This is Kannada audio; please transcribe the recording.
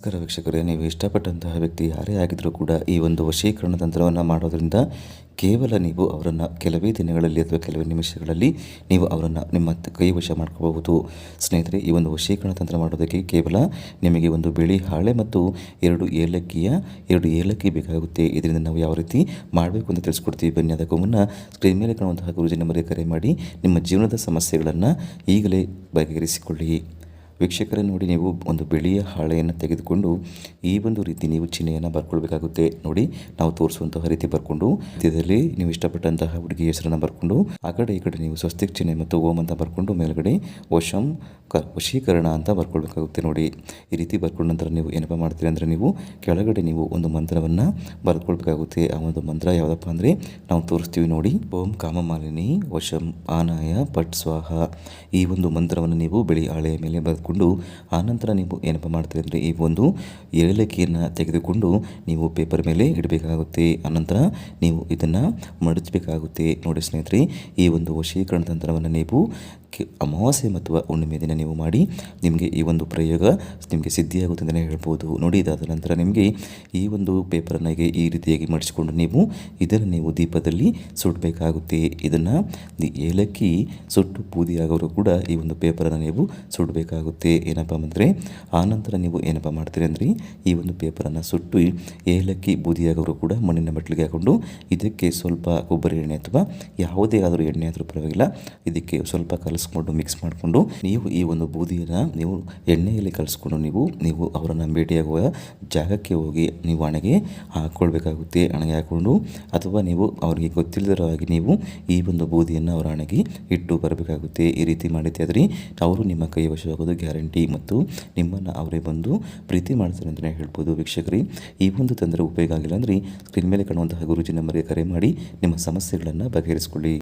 ನಮಸ್ಕಾರ ವೀಕ್ಷಕರೇ, ನೀವು ಇಷ್ಟಪಟ್ಟಂತಹ ವ್ಯಕ್ತಿ ಯಾರೇ ಆಗಿದ್ರೂ ಕೂಡ ಈ ಒಂದು ವಶೀಕರಣ ತಂತ್ರವನ್ನು ಮಾಡೋದ್ರಿಂದ ಕೇವಲ ನೀವು ಅವರನ್ನು ಕೆಲವೇ ದಿನಗಳಲ್ಲಿ ಅಥವಾ ಕೆಲವೇ ನಿಮಿಷಗಳಲ್ಲಿ ನೀವು ಅವರನ್ನು ನಿಮ್ಮ ಕೈ ವಶ ಮಾಡ್ಕೋಬಹುದು. ಸ್ನೇಹಿತರೆ, ಈ ಒಂದು ವಶೀಕರಣ ತಂತ್ರ ಮಾಡೋದಕ್ಕೆ ಕೇವಲ ನಿಮಗೆ ಒಂದು ಬಿಳಿ ಹಾಳೆ ಮತ್ತು ಎರಡು ಏಲಕ್ಕಿಯ, ಎರಡು ಏಲಕ್ಕಿ ಬೇಕಾಗುತ್ತೆ. ಇದರಿಂದ ನಾವು ಯಾವ ರೀತಿ ಮಾಡಬೇಕು ಅಂತ ತಿಳಿಸ್ಕೊಡ್ತೀವಿ. ಬನ್ನಿ, ಅದಕ್ಕೂ ಮುನ್ನ ಸ್ಕ್ರೀನ್ ಮೇಲೆ ಕಾಣುವಂತಹ ಗುರುಜಿ ನಂಬರಿಗೆ ಕರೆ ಮಾಡಿ ನಿಮ್ಮ ಜೀವನದ ಸಮಸ್ಯೆಗಳನ್ನು ಈಗಲೇ ಬಗೆಹರಿಸಿಕೊಳ್ಳಿ. ವೀಕ್ಷಕರೇ ನೋಡಿ ನೀವು ಒಂದು ಬಿಳಿಯ ಹಾಳೆಯನ್ನು ತೆಗೆದುಕೊಂಡು ಈ ಒಂದು ರೀತಿ ನೀವು ಚಿಹ್ನೆಯನ್ನು ಬರ್ಕೊಳ್ಬೇಕಾಗುತ್ತೆ. ನೋಡಿ, ನಾವು ತೋರಿಸುವಂತಹ ರೀತಿ ಬರ್ಕೊಂಡು ಇದರಲ್ಲಿ ನೀವು ಇಷ್ಟಪಟ್ಟಂತಹ ಹುಡುಗಿ ಹೆಸರನ್ನು ಬರ್ಕೊಂಡು, ಆ ಕಡೆ ಈ ಕಡೆ ನೀವು ಸ್ವಸ್ತಿಕ್ ಚಿಹ್ನೆ ಮತ್ತು ಓಂ ಅಂತ ಬರ್ಕೊಂಡು, ಮೇಲ್ಗಡೆ ವಶಂ ಕ, ವಶೀಕರಣ ಅಂತ ಬರ್ಕೊಳ್ಬೇಕಾಗುತ್ತೆ ನೋಡಿ. ಈ ರೀತಿ ಬರ್ಕೊಂಡ ನಂತರ ನೀವು ಏನಪ್ಪ ಮಾಡ್ತೀರಿ ಅಂದರೆ ನೀವು ಕೆಳಗಡೆ ನೀವು ಒಂದು ಮಂತ್ರವನ್ನು ಬರ್ಕೊಳ್ಬೇಕಾಗುತ್ತೆ. ಆ ಒಂದು ಮಂತ್ರ ಯಾವುದಪ್ಪ ಅಂದರೆ ನಾವು ತೋರಿಸ್ತೀವಿ ನೋಡಿ. ಓಂ ಕಾಮಮಾಲಿನಿ ವಶಂ ಆನಾಯ ಪಟ್ ಸ್ವಾಹ. ಈ ಒಂದು ಮಂತ್ರವನ್ನು ನೀವು ಬಿಳಿ ಹಾಳೆಯ ಮೇಲೆ ಬರೆದುಕೊಂಡು ಆನಂತರ ನೀವು ಏನಪ್ಪ ಮಾಡ್ತೀರಿ ಅಂದರೆ ಈ ಒಂದು ಏಲಕ್ಕಿಯನ್ನು ತೆಗೆದುಕೊಂಡು ನೀವು ಪೇಪರ್ ಮೇಲೆ ಇಡಬೇಕಾಗುತ್ತೆ. ಆನಂತರ ನೀವು ಇದನ್ನು ಮಡಚಬೇಕಾಗುತ್ತೆ. ನೋಡಿ ಸ್ನೇಹಿತರೆ, ಈ ಒಂದು ವಶೀಕರಣ ತಂತ್ರವನ್ನು ನೀವು ಅಮಾವಾಸ್ಯೆ ಮತ್ತು ಹುಣ್ಣಿಮೆ ದಿನ ನೀವು ಮಾಡಿ ನಿಮಗೆ ಈ ಒಂದು ಪ್ರಯೋಗ ನಿಮಗೆ ಸಿದ್ಧಿಯಾಗುತ್ತೆ ಅಂತಲೇ ಹೇಳ್ಬೋದು. ನೋಡಿ, ಇದಾದ ನಂತರ ನಿಮಗೆ ಈ ಒಂದು ಪೇಪರನ್ನು ಈ ರೀತಿಯಾಗಿ ಮಡಿಸಿಕೊಂಡು ನೀವು ಇದನ್ನು ನೀವು ದೀಪದಲ್ಲಿ ಸುಡಬೇಕಾಗುತ್ತೆ. ಇದನ್ನು ಏಲಕ್ಕಿ ಸುಟ್ಟು ಬೂದಿಯಾಗೋರು ಕೂಡ ಈ ಒಂದು ಪೇಪರನ್ನು ನೀವು ಸುಡಬೇಕಾಗುತ್ತೆ. ಏನಪ್ಪ ಅಂದರೆ ಆನಂತರ ನೀವು ಏನಪ್ಪ ಮಾಡ್ತೀರಿ ಅಂದರೆ, ಈ ಒಂದು ಪೇಪರನ್ನು ಸುಟ್ಟು ಏಲಕ್ಕಿ ಬೂದಿಯಾಗೋರು ಕೂಡ ಮಣ್ಣಿನ ಮೆಟ್ಲಿಗೆ ಹಾಕೊಂಡು ಇದಕ್ಕೆ ಸ್ವಲ್ಪ ಕೊಬ್ಬರಿ ಎಣ್ಣೆ ಅಥವಾ ಯಾವುದೇ ಆದರೂ ಎಣ್ಣೆ ಆದರೂ ಪರವಾಗಿಲ್ಲ, ಇದಕ್ಕೆ ಸ್ವಲ್ಪ ಕಲಿಸ್ಕೊಂಡು ಮಿಕ್ಸ್ ಮಾಡಿಕೊಂಡು ನೀವು ಈ ಒಂದು ಬೂದಿಯನ್ನು ನೀವು ಎಣ್ಣೆಯಲ್ಲಿ ಕಲಿಸ್ಕೊಂಡು ನೀವು ನೀವು ಅವರನ್ನು ಭೇಟಿಯಾಗುವ ಜಾಗಕ್ಕೆ ಹೋಗಿ ನೀವು ಹಣೆಗೆ ಹಾಕ್ಕೊಳ್ಬೇಕಾಗುತ್ತೆ ಹಣೆಗೆ ಹಾಕ್ಕೊಂಡು ಅಥವಾ ನೀವು ಅವರಿಗೆ ಗೊತ್ತಿಲ್ಲದಿರೋ ಹಾಗೆ ನೀವು ಈ ಒಂದು ಬೂದಿಯನ್ನು ಅವರ ಹಣೆಗೆ ಇಟ್ಟು ಬರಬೇಕಾಗುತ್ತೆ. ಈ ರೀತಿ ಮಾಡಿದ್ದೆ ಆದರೆ ಅವರು ನಿಮ್ಮ ಕೈ ವಶವಾಗೋದು ಗ್ಯಾರಂಟಿ ಮತ್ತು ನಿಮ್ಮನ್ನು ಅವರೇ ಬಂದು ಪ್ರೀತಿ ಮಾಡ್ತಾರೆ ಅಂತಲೇ ಹೇಳ್ಬೋದು ವೀಕ್ಷಕರೇ. ಈ ಒಂದು ತೊಂದರೆ ಉಪಯೋಗ ಆಗಿಲ್ಲ ಅಂದರೆ ಸ್ಕ್ರೀನ್ ಮೇಲೆ ಕಾಣುವಂತಹ ಗುರುಜಿ ನಂಬರ್ಗೆ ಕರೆ ಮಾಡಿ ನಿಮ್ಮ ಸಮಸ್ಯೆಗಳನ್ನು ಬಗೆಹರಿಸಿಕೊಳ್ಳಿ.